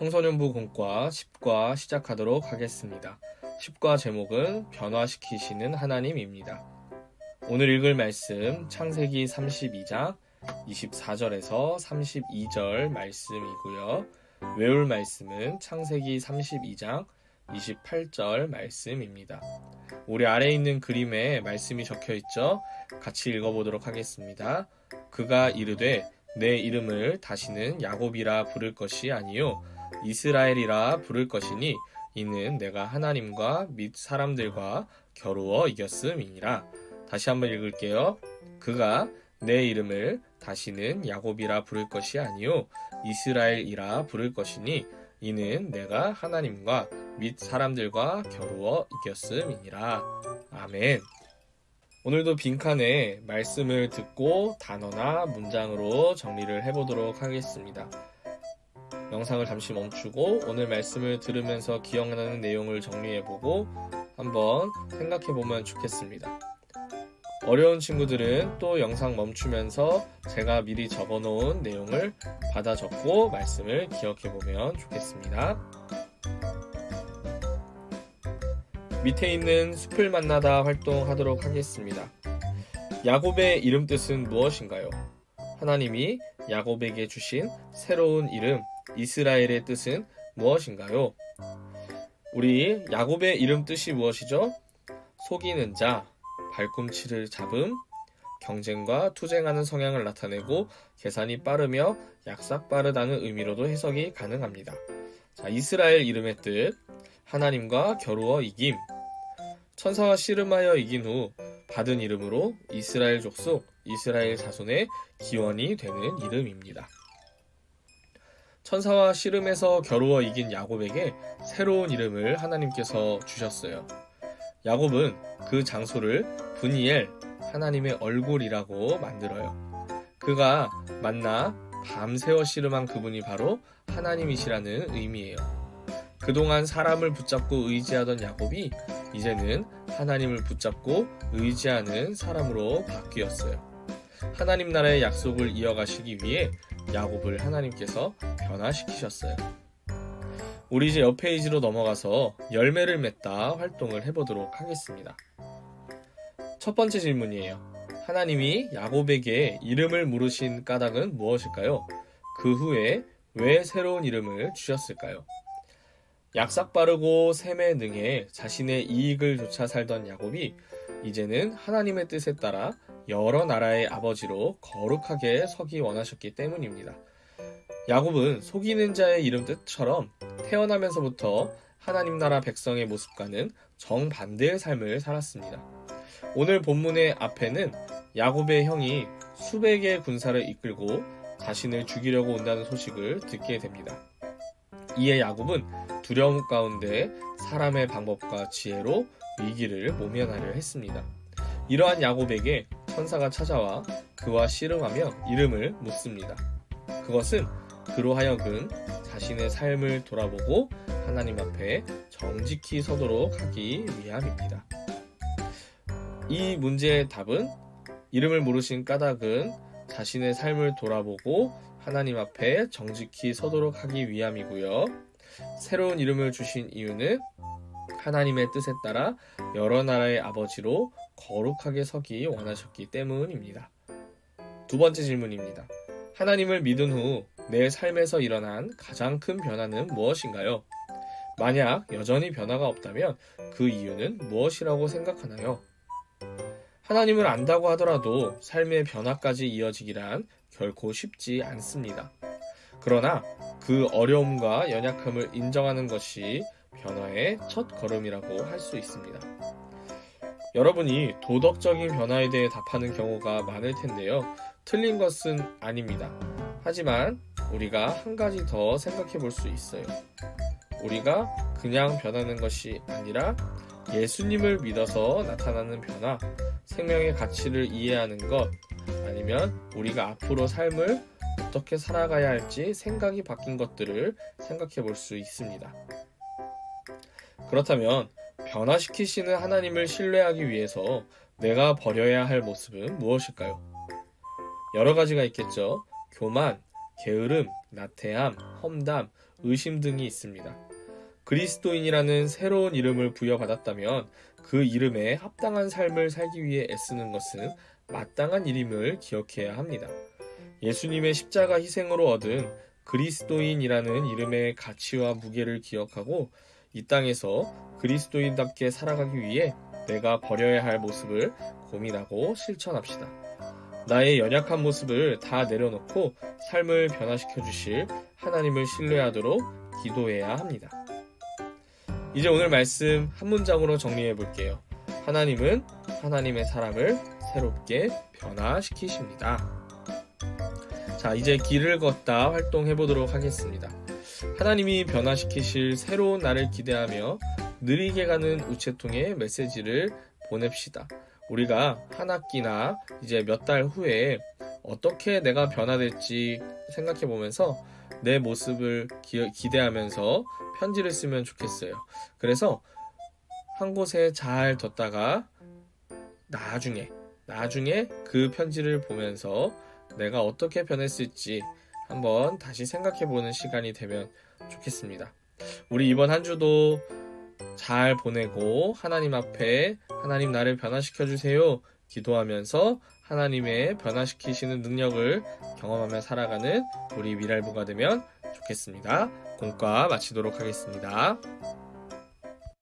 청소년부 공과 10과 시작하도록 하겠습니다. 10과 제목은 변화시키시는 하나님입니다. 오늘 읽을 말씀 창세기 32장 24절에서 32절 말씀이고요. 외울 말씀은 창세기 32장 28절 말씀입니다. 우리 아래에 있는 그림에 말씀이 적혀 있죠? 같이 읽어보도록 하겠습니다. 그가 이르되 내 이름을 다시는 야곱이라 부를 것이 아니요 이스라엘이라 부를 것이니 이는 내가 하나님과 및 사람들과 겨루어 이겼음이니라. 다시 한번 읽을게요. 그가 내 이름을 다시는 야곱이라 부를 것이 아니요 이스라엘이라 부를 것이니 이는 내가 하나님과 및 사람들과 겨루어 이겼음이니라. 아멘. 오늘도 빈칸에 말씀을 듣고 단어나 문장으로 정리를 해보도록 하겠습니다. 영상을 잠시 멈추고 오늘 말씀을 들으면서 기억나는 내용을 정리해보고 한번 생각해보면 좋겠습니다. 어려운 친구들은 또 영상 멈추면서 제가 미리 적어놓은 내용을 받아 적고 말씀을 기억해보면 좋겠습니다. 밑에 있는 숲을 만나다 활동하도록 하겠습니다. 야곱의 이름 뜻은 무엇인가요? 하나님이 야곱에게 주신 새로운 이름 이스라엘의 뜻은 무엇인가요? 우리 야곱의 이름 뜻이 무엇이죠? 속이는 자, 발꿈치를 잡음, 경쟁과 투쟁하는 성향을 나타내고 계산이 빠르며 약삭 빠르다는 의미로도 해석이 가능합니다. 자, 이스라엘 이름의 뜻, 하나님과 겨루어 이김. 천사와 씨름하여 이긴 후 받은 이름으로 이스라엘 족속, 이스라엘 자손의 기원이 되는 이름입니다. 천사와 씨름에서 겨루어 이긴 야곱에게 새로운 이름을 하나님께서 주셨어요. 야곱은 그 장소를 분이엘, 하나님의 얼굴이라고 만들어요. 그가 만나 밤새워 씨름한 그분이 바로 하나님이시라는 의미예요. 그동안 사람을 붙잡고 의지하던 야곱이 이제는 하나님을 붙잡고 의지하는 사람으로 바뀌었어요. 하나님 나라의 약속을 이어가시기 위해 야곱을 하나님께서 변화시키셨어요. 우리 이제 옆 페이지로 넘어가서 열매를 맺다 활동을 해보도록 하겠습니다. 첫 번째 질문이에요. 하나님이 야곱에게 이름을 물으신 까닭은 무엇일까요? 그 후에 왜 새로운 이름을 주셨을까요? 약삭 빠르고 셈에 능해 자신의 이익을 쫓아 살던 야곱이 이제는 하나님의 뜻에 따라 여러 나라의 아버지로 거룩하게 서기 원하셨기 때문입니다. 야곱은 속이는 자의 이름 뜻처럼 태어나면서부터 하나님 나라 백성의 모습과는 정반대의 삶을 살았습니다. 오늘 본문의 앞에는 야곱의 형이 수백의 군사를 이끌고 자신을 죽이려고 온다는 소식을 듣게 됩니다. 이에 야곱은 두려움 가운데 사람의 방법과 지혜로 위기를 모면하려 했습니다. 이러한 야곱에게 천사가 찾아와 그와 씨름하며 이름을 묻습니다. 그것은 그로 하여금 자신의 삶을 돌아보고 하나님 앞에 정직히 서도록 하기 위함입니다. 이 문제의 답은 이름을 모르신 까닭은 자신의 삶을 돌아보고 하나님 앞에 정직히 서도록 하기 위함이고요. 새로운 이름을 주신 이유는 하나님의 뜻에 따라 여러 나라의 아버지로 거룩하게 서기 원하셨기 때문입니다. 두 번째 질문입니다. 하나님을 믿은 후 내 삶에서 일어난 가장 큰 변화는 무엇인가요? 만약 여전히 변화가 없다면 그 이유는 무엇이라고 생각하나요? 하나님을 안다고 하더라도 삶의 변화까지 이어지기란 결코 쉽지 않습니다. 그러나 그 어려움과 연약함을 인정하는 것이 변화의 첫 걸음이라고 할 수 있습니다. 여러분이 도덕적인 변화에 대해 답하는 경우가 많을 텐데요. 틀린 것은 아닙니다. 하지만 우리가 한 가지 더 생각해 볼 수 있어요. 우리가 그냥 변하는 것이 아니라 예수님을 믿어서 나타나는 변화, 생명의 가치를 이해하는 것, 아니면 우리가 앞으로 삶을 어떻게 살아가야 할지 생각이 바뀐 것들을 생각해 볼 수 있습니다. 그렇다면 변화시키시는 하나님을 신뢰하기 위해서 내가 버려야 할 모습은 무엇일까요? 여러 가지가 있겠죠. 교만, 게으름, 나태함, 험담, 의심 등이 있습니다. 그리스도인이라는 새로운 이름을 부여받았다면 그 이름에 합당한 삶을 살기 위해 애쓰는 것은 마땅한 일임을 기억해야 합니다. 예수님의 십자가 희생으로 얻은 그리스도인이라는 이름의 가치와 무게를 기억하고 이 땅에서 그리스도인답게 살아가기 위해 내가 버려야 할 모습을 고민하고 실천합시다. 나의 연약한 모습을 다 내려놓고 삶을 변화시켜 주실 하나님을 신뢰하도록 기도해야 합니다. 이제 오늘 말씀 한 문장으로 정리해 볼게요. 하나님은 하나님의 사람을 새롭게 변화시키십니다. 자, 이제 길을 걷다 활동해 보도록 하겠습니다. 하나님이 변화시키실 새로운 날을 기대하며 느리게 가는 우체통에 메시지를 보냅시다. 우리가 한 학기나 이제 몇 달 후에 어떻게 내가 변화될지 생각해 보면서 내 모습을 기, 기대하면서 편지를 쓰면 좋겠어요. 그래서 한 곳에 잘 뒀다가 나중에 나중에 그 편지를 보면서 내가 어떻게 변했을지 한번 다시 생각해 보는 시간이 되면 좋겠습니다. 우리 이번 한 주도 잘 보내고 하나님 앞에 하나님 나를 변화시켜 주세요. 기도하면서 하나님의 변화시키시는 능력을 경험하며 살아가는 우리 미랄부가 되면 좋겠습니다. 공과 마치도록 하겠습니다.